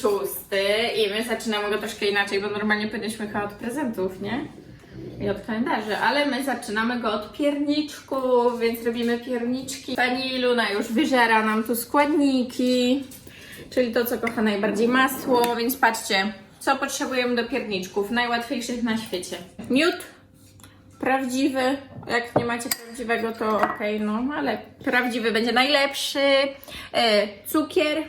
szósty i my zaczynamy go troszkę inaczej, bo normalnie powinniśmy chyba od prezentów, nie? I od kalendarzy, ale my zaczynamy go od pierniczków, więc robimy pierniczki. Pani Luna już wyżera nam tu składniki, czyli to, co kocha najbardziej masło, więc patrzcie, co potrzebujemy do pierniczków, najłatwiejszych na świecie. Miód, prawdziwy. Jak nie macie prawdziwego, to okej, no, ale prawdziwy będzie najlepszy. E, cukier,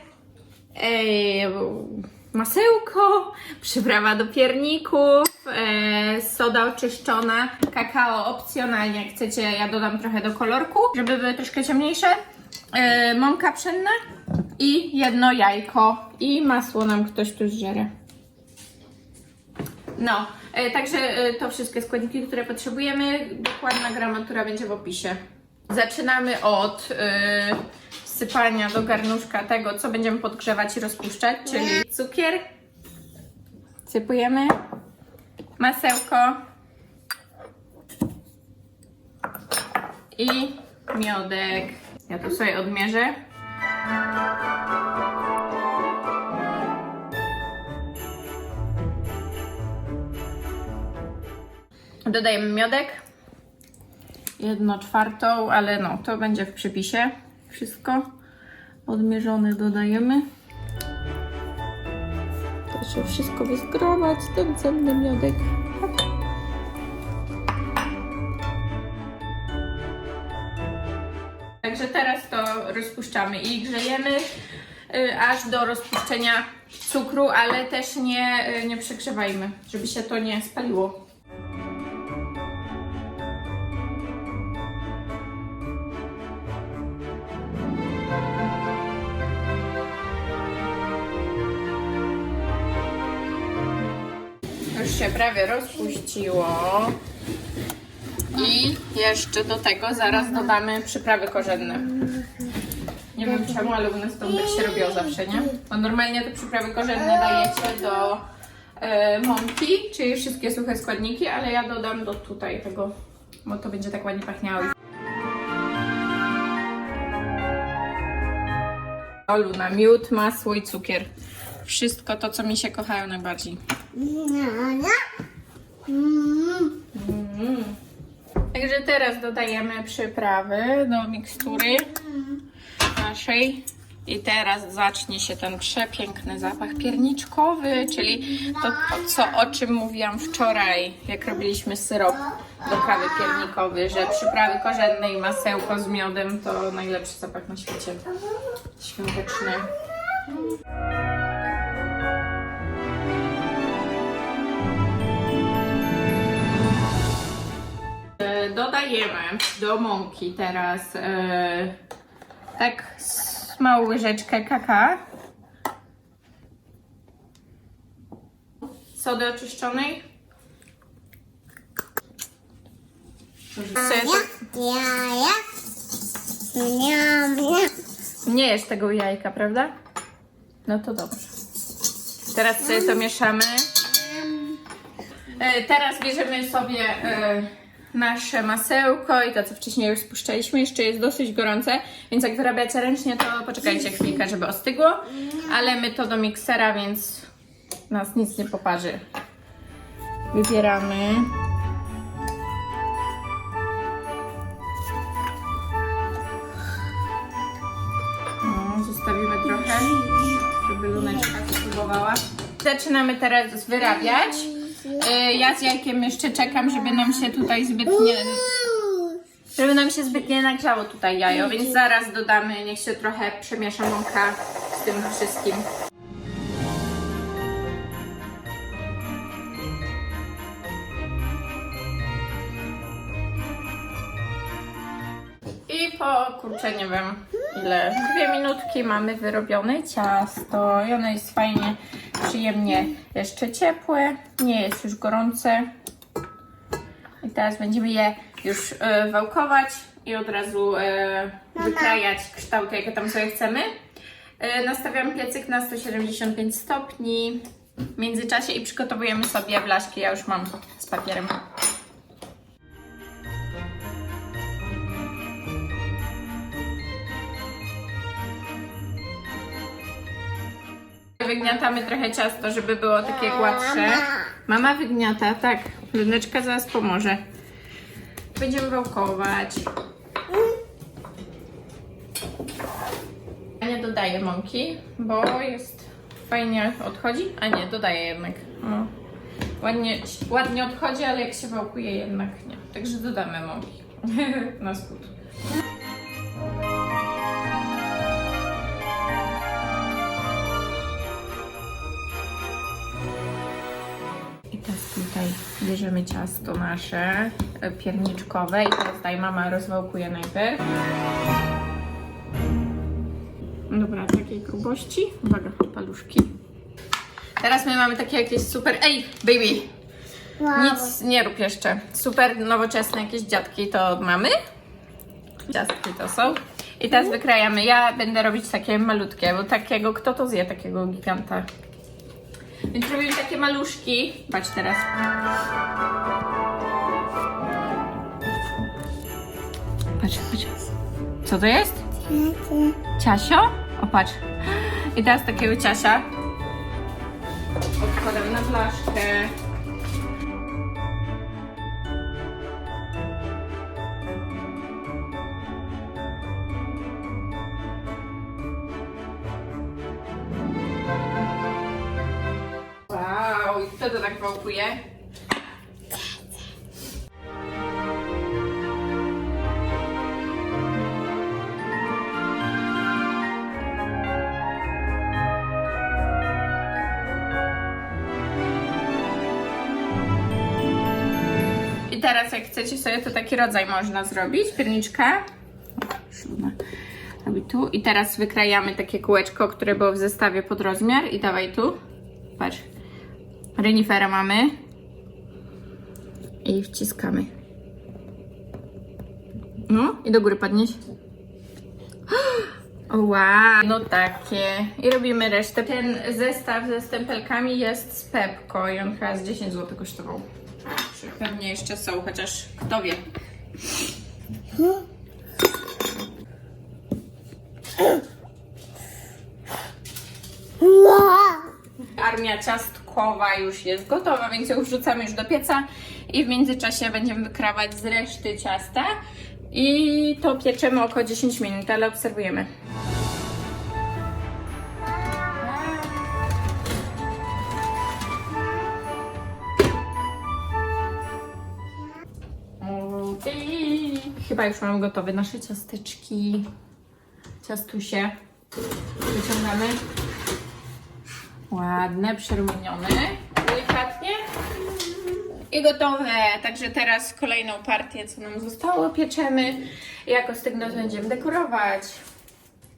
masełko, przyprawa do pierników, e, soda oczyszczona, kakao opcjonalnie, jak chcecie, ja dodam trochę do kolorku, żeby były troszkę ciemniejsze. E, mąka pszenna i jedno jajko i masło nam ktoś tu zżere. No, e, także to wszystkie składniki, które potrzebujemy. Dokładna gramatura będzie w opisie. Zaczynamy od wsypania do garnuszka tego, co będziemy podgrzewać i rozpuszczać, czyli cukier. Sypujemy. Masełko. I miodek. Ja tu sobie odmierzę. Dodajemy miodek. Jedno czwartą, ale no, to będzie w przepisie. Wszystko odmierzone dodajemy. Proszę wszystko wyzgrować, ten cenny miodek. Także teraz to rozpuszczamy i grzejemy y, aż do rozpuszczenia cukru, ale też nie, y, nie przegrzewajmy, żeby się to nie spaliło. Prawie rozpuściło. I jeszcze do tego zaraz dodamy przyprawy korzenne. Nie wiem czemu, ale u nas to tak się robiło zawsze, nie? Bo normalnie te przyprawy korzenne dajecie do e, mąki, czyli wszystkie suche składniki, ale ja dodam do tutaj tego, bo to będzie tak ładnie pachniało. Olu na miód, masło i cukier. Wszystko to, co mi się kochają najbardziej. Mm. Także teraz dodajemy przyprawy do mikstury naszej. I teraz zacznie się ten przepiękny zapach pierniczkowy, czyli to, to co, o czym mówiłam wczoraj, jak robiliśmy syrop do kawy piernikowy, że przyprawy korzenne i masełko z miodem to najlepszy zapach na świecie. Świąteczny. Dodajemy do mąki teraz e, tak małą łyżeczkę kaka. Sody oczyszczonej. Miam. Nie jest tego jajka, prawda? No to dobrze. Teraz sobie to mieszamy. E, Teraz bierzemy sobie e, nasze masełko i to, co wcześniej już spuszczaliśmy. Jeszcze jest dosyć gorące, więc jak wyrabiacie ręcznie, to poczekajcie chwilkę, żeby ostygło. Ale my to do miksera, więc nas nic nie poparzy. Wybieramy. Zostawimy trochę, żeby luneczka spróbowała. Zaczynamy teraz wyrabiać. Y, Ja z jajkiem jeszcze czekam, żeby nam się tutaj zbytnie, żeby nam się zbytnie nagrzało tutaj jajo, więc zaraz dodamy, niech się trochę przemiesza mąka z tym wszystkim. Kurczę, nie wiem ile, dwie minutki mamy wyrobione ciasto i ono jest fajnie, przyjemnie jeszcze ciepłe, nie jest już gorące. I teraz będziemy je już e, wałkować i od razu e, wykrajać kształty, jakie tam sobie chcemy. E, nastawiam piecyk na 175 stopni w międzyczasie i przygotowujemy sobie blaszki. Ja już mam z papierem. Wygniatamy trochę ciasto, żeby było takie gładsze. Mama wygniata, tak. Luneczka zaraz pomoże. Będziemy wałkować. Ja nie dodaję mąki, bo jest fajnie odchodzi. A nie, dodaję jednak. O. Ładnie, ładnie odchodzi, ale jak się wałkuje jednak nie. Także dodamy mąki. Na skut. Bierzemy ciasto nasze e, pierniczkowe i teraz tutaj mama rozwałkuje najpierw. Dobra, takiej grubości. Uwaga, paluszki. Teraz my mamy takie jakieś super... Ej, baby! Wow. Nic nie rób jeszcze. Super nowoczesne jakieś dziadki to od mamy. Ciastki to są. I teraz wykrajamy. Ja będę robić takie malutkie, bo takiego, kto to zje, takiego giganta? Więc robimy takie maluszki. Patrz teraz. Patrz, patrz. Co to jest? Ciasio? O, patrz. I teraz takiego ciasia odkładam na blaszkę. Kto to tak wałkuje? I teraz jak chcecie sobie, to taki rodzaj można zrobić, pierniczka. Siódma. Robi tu. I teraz wykrajamy takie kółeczko, które było w zestawie pod rozmiar i dawaj tu. Patrz. Renifera mamy. I wciskamy. No i do góry podnieść. O, Wow, no takie. I robimy resztę. Ten zestaw ze stempelkami jest z Pepko i on chyba z 10 zł kosztował. Czy Pewnie jeszcze są, chociaż kto wie. Armia ciastkowa już jest gotowa, więc ją wrzucamy już do pieca i w międzyczasie będziemy wykrawać z reszty ciasta i to pieczemy około 10 minut, ale obserwujemy. Chyba już mam gotowe nasze ciasteczki. Ciastusie. Wyciągamy. Ładne, przerumienione, delikatnie. I gotowe. Także teraz kolejną partię, co nam zostało, pieczemy. Jak ostygną, to będziemy dekorować.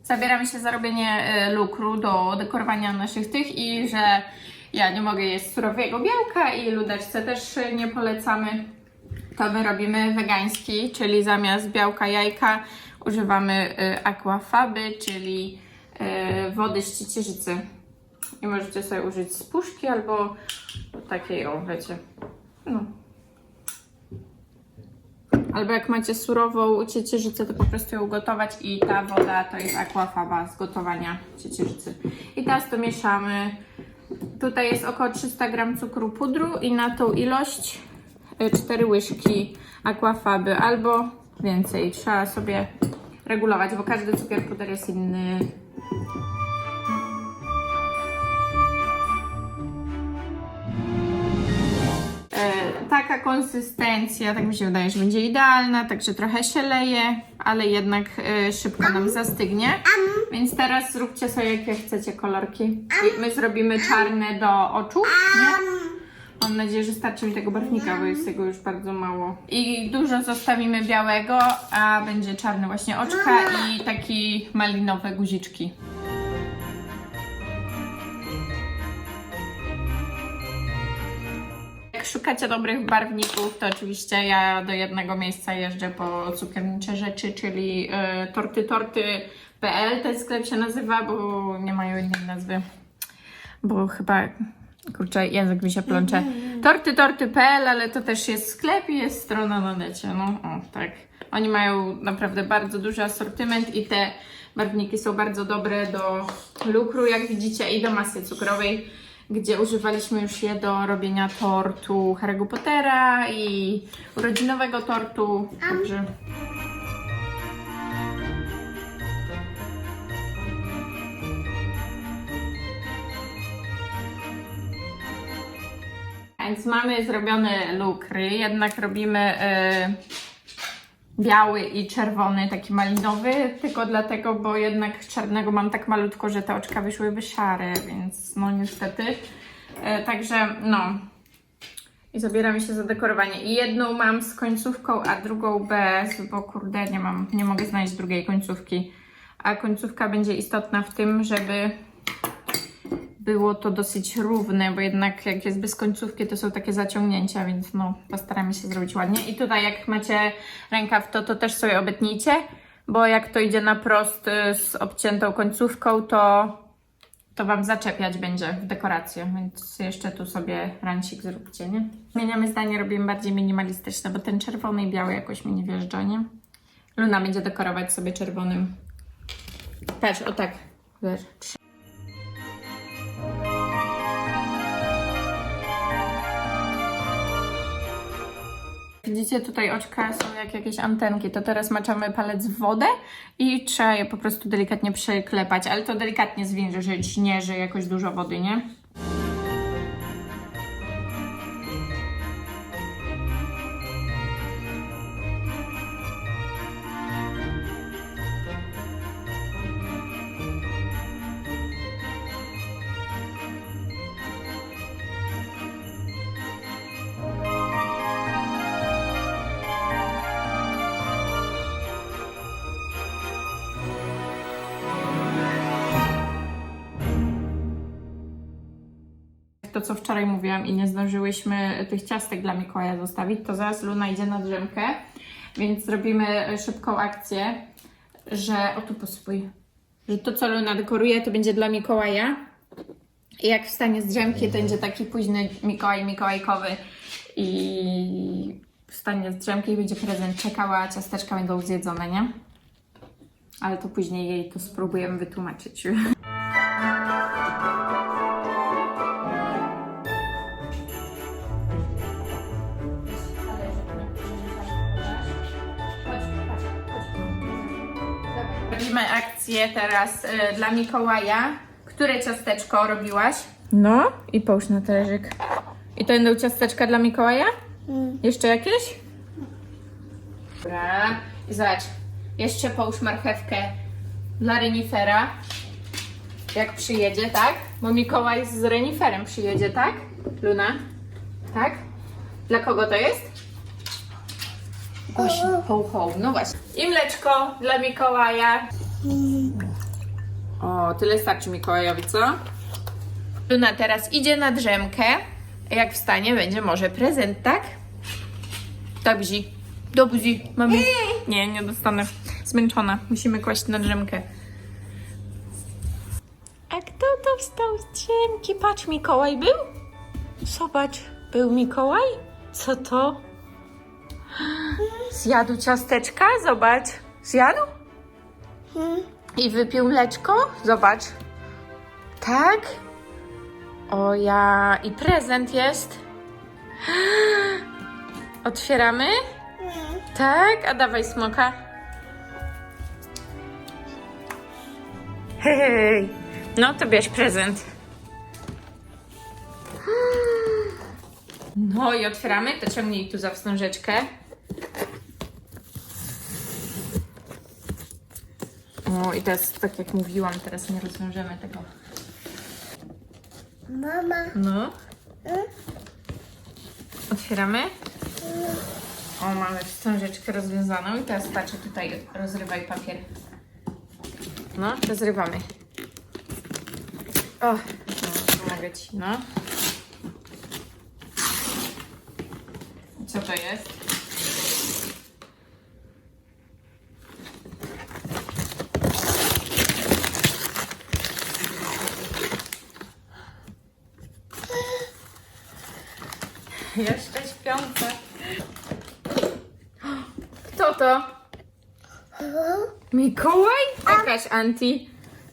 Zabieramy się za robienie e, lukru do dekorowania naszych tych i że ja nie mogę jeść surowego białka i ludeczce też nie polecamy. To my robimy wegański, czyli zamiast białka jajka używamy y, aquafaby, czyli y, wody z ciecierzycy. I możecie sobie użyć z puszki albo takiej, o wiecie. No. Albo jak macie surową ciecierzycę, to po prostu ją gotować i ta woda to jest aquafaba z gotowania ciecierzycy. I teraz to mieszamy. Tutaj jest około 300 g cukru pudru i na tą ilość 4 łyżki aquafaby albo więcej. Trzeba sobie regulować, bo każdy cukier puder jest inny. Taka konsystencja, tak mi się wydaje, że będzie idealna, także trochę się leje, ale jednak e, szybko nam zastygnie. Więc teraz zróbcie sobie jakie chcecie kolorki. My zrobimy czarne do oczu. Nie? Mam nadzieję, że starczy mi tego barwnika, bo jest tego już bardzo mało. I dużo zostawimy białego, a będzie czarny właśnie oczka i taki malinowe guziczki. Jak szukacie dobrych barwników, to oczywiście ja do jednego miejsca jeżdżę po cukiernicze rzeczy, czyli y, torty torty.pl. Ten sklep się nazywa, bo nie mają innej nazwy. Bo chyba, kurczę, język mi się plącze. Torty torty.pl, ale to też jest sklep i jest strona na necie. No, o, tak. Oni mają naprawdę bardzo duży asortyment i te barwniki są bardzo dobre do lukru, jak widzicie, i do masy cukrowej, gdzie używaliśmy już je do robienia tortu Harry'ego Pottera i urodzinowego tortu. Także Więc mamy zrobione lukry, jednak robimy e, biały i czerwony, taki malinowy, tylko dlatego, bo jednak czarnego mam tak malutko, że te oczka wyszłyby szare, więc no niestety. E, także no. I zabieramy się za dekorowanie. I jedną mam z końcówką, a drugą bez, bo kurde, nie mam, nie mogę znaleźć drugiej końcówki. A końcówka będzie istotna w tym, żeby było to dosyć równe, bo jednak jak jest bez końcówki, to są takie zaciągnięcia, więc no, postaramy się zrobić ładnie. I tutaj jak macie rękaw, to, to też sobie obetnijcie, bo jak to idzie na prost y, z obciętą końcówką, to, to Wam zaczepiać będzie w dekorację, więc jeszcze tu sobie rancik zróbcie, nie? Zmieniamy zdanie, robimy bardziej minimalistyczne, bo ten czerwony i biały jakoś mi nie wjeżdża, nie? Luna będzie dekorować sobie czerwonym. Patrz, o tak, wiesz, Widzicie, tutaj oczka są jak jakieś antenki. To teraz maczamy palec w wodę i trzeba je po prostu delikatnie przeklepać, ale to delikatnie zwilżyć, nie, że jakoś dużo wody, nie? Co wczoraj mówiłam i nie zdążyłyśmy tych ciastek dla Mikołaja zostawić, to zaraz Luna idzie na drzemkę, więc zrobimy szybką akcję, że o tu posypuj, że to, co Luna dekoruje, to będzie dla Mikołaja i jak wstanie z drzemki, to będzie taki późny Mikołaj Mikołajkowy i wstanie z drzemki i będzie prezent czekała, a ciasteczka będą zjedzone, nie? Ale to później jej to spróbujemy wytłumaczyć. Robimy akcję teraz y, dla Mikołaja. Które ciasteczko robiłaś? No i połóż na talerzyk. I to będą ciasteczka dla Mikołaja? Jeszcze jakieś? Dobra. I zobacz. Jeszcze połóż marchewkę dla renifera. Jak przyjedzie, tak? Bo Mikołaj z reniferem przyjedzie, tak? Luna? Tak? Dla kogo to jest? Głośno. Ho, ho. No właśnie. I mleczko dla Mikołaja. O, tyle starczy Mikołajowi, co? Luna teraz idzie na drzemkę. Jak wstanie, będzie może prezent, tak? Do buzi. Do buzi. Mamy... Nie, nie dostanę. Zmęczona. Musimy kłaść na drzemkę. A kto to wstał z drzemki? Patrz, Mikołaj był? Zobacz, był Mikołaj? Co to? Zjadł ciasteczka? Zobacz. Zjadł? I wypił mleczko? Zobacz. Tak? O ja. I prezent jest. Otwieramy? Tak? A dawaj smoka. Hej. No to bierz prezent. No i otwieramy. To ciągnij tu za wstążeczkę. O, i teraz, tak jak mówiłam, teraz nie rozwiążemy tego. Mama. No. Otwieramy. O, mamy wstążeczkę rozwiązaną i teraz patrzę tutaj, rozrywaj papier. No, rozrywamy. O, no, pomogę Ci, no. Co to jest? Jeszcze śpiące. Kto to? Mikołaj? Jakaś anti.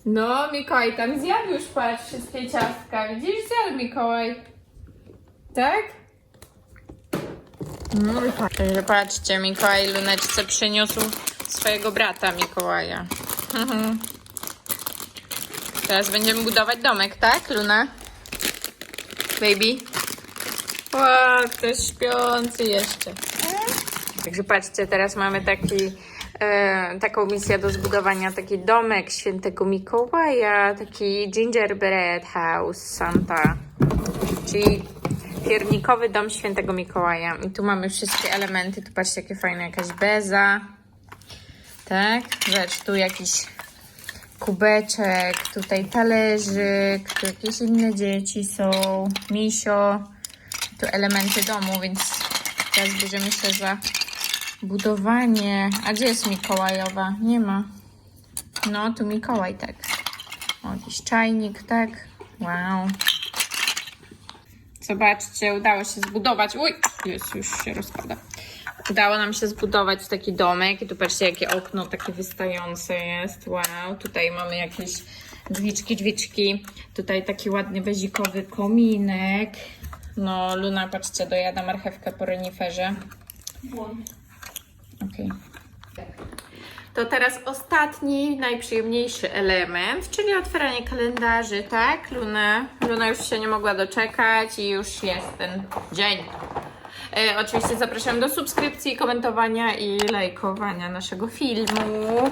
No, Mikołaj tam zjadł już, patrz, wszystkie ciastka. Widzisz, zjadł Mikołaj. Tak? No i patrz. Także patrzcie, Mikołaj Luneczce przyniósł swojego brata Mikołaja. Mhm. Teraz będziemy budować domek, tak, Luna? Baby? O, ktoś śpiący jeszcze. Także patrzcie, teraz mamy taki, e, taką misję do zbudowania, taki domek świętego Mikołaja, taki gingerbread house Santa, czyli piernikowy dom świętego Mikołaja. I tu mamy wszystkie elementy, tu patrzcie, jakie fajne, jakaś beza, tak, zobacz, tu jakiś kubeczek, tutaj talerzyk, tu jakieś inne dzieci są, misio, tu elementy domu, więc teraz bierzemy się za budowanie. A gdzie jest Mikołajowa? Nie ma. No, tu Mikołaj, tak. O, jakiś czajnik, tak. Wow. Zobaczcie, udało się zbudować. Uj, jest, już się rozpada. Udało nam się zbudować taki domek i tu patrzcie, jakie okno takie wystające jest. Wow, tutaj mamy jakieś drzwiczki, drzwiczki. Tutaj taki ładny bezikowy kominek. No, Luna, patrzcie, dojada marchewkę po reniferze. Okej. To teraz ostatni, najprzyjemniejszy element, czyli otwieranie kalendarzy, tak, Luna? Luna już się nie mogła doczekać i już jest ten dzień. E, oczywiście zapraszam do subskrypcji, komentowania i lajkowania naszego filmu.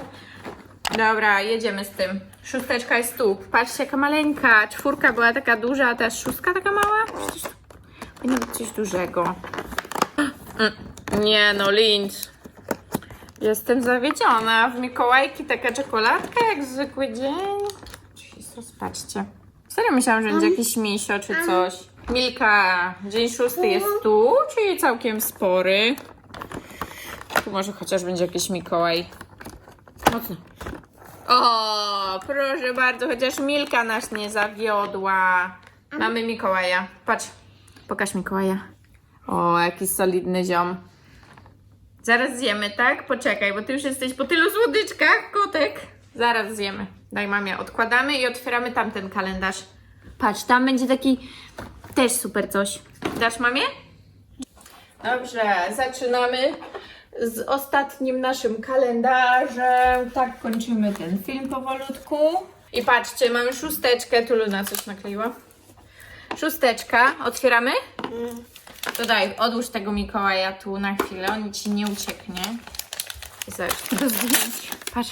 Dobra, jedziemy z tym. Szósteczka jest tu. Patrzcie, jaka maleńka. Czwórka była taka duża, a teraz szóstka taka mała. Przecież powinno być coś dużego. Mm, Nie no, Linz. Jestem zawiedziona. W Mikołajki taka czekoladka jak zwykły dzień. Jezus, patrzcie. Serio myślałam, że będzie jakiś misio czy coś. Milka, dzień szósty jest tu, czyli całkiem spory. Tu może chociaż będzie jakiś Mikołaj. Mocno. O, proszę bardzo, chociaż Milka nas nie zawiodła. Mamy Mikołaja. Patrz, pokaż Mikołaja. O, jaki solidny ziom. Zaraz zjemy, tak? Poczekaj, bo ty już jesteś po tylu słodyczkach, kotek. Zaraz zjemy. Daj mamie, odkładamy i otwieramy tamten kalendarz. Patrz, tam będzie taki też super coś. Dasz mamie? Dobrze, zaczynamy z ostatnim naszym kalendarzem. Tak kończymy ten film powolutku. I patrzcie, mamy szósteczkę. Tu Luna coś nakleiła. Szósteczka. Otwieramy? To daj, odłóż tego Mikołaja tu na chwilę, on ci nie ucieknie. I do zdjęć. Patrz.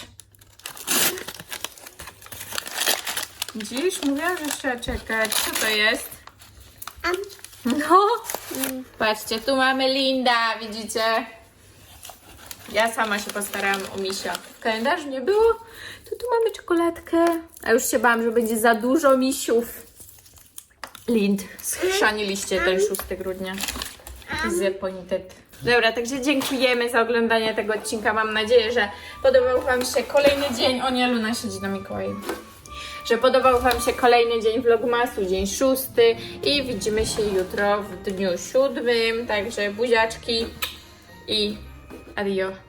Widzisz? Mówiłam, że trzeba czekać. Co to jest? No. Patrzcie, tu mamy Linda, widzicie? Ja sama się postarałam o misia. W kalendarzu nie było, to tu mamy czekoladkę. A już się bałam, że będzie za dużo misiów. Lind, schrzaniliście ten 6 grudnia z Japonitet. Dobra, także dziękujemy za oglądanie tego odcinka. Mam nadzieję, że podobał Wam się kolejny dzień. O nie, Luna siedzi na Mikołaju. Że podobał Wam się kolejny dzień vlogmasu, dzień szósty i widzimy się jutro w dniu siódmym. Także buziaczki i adio.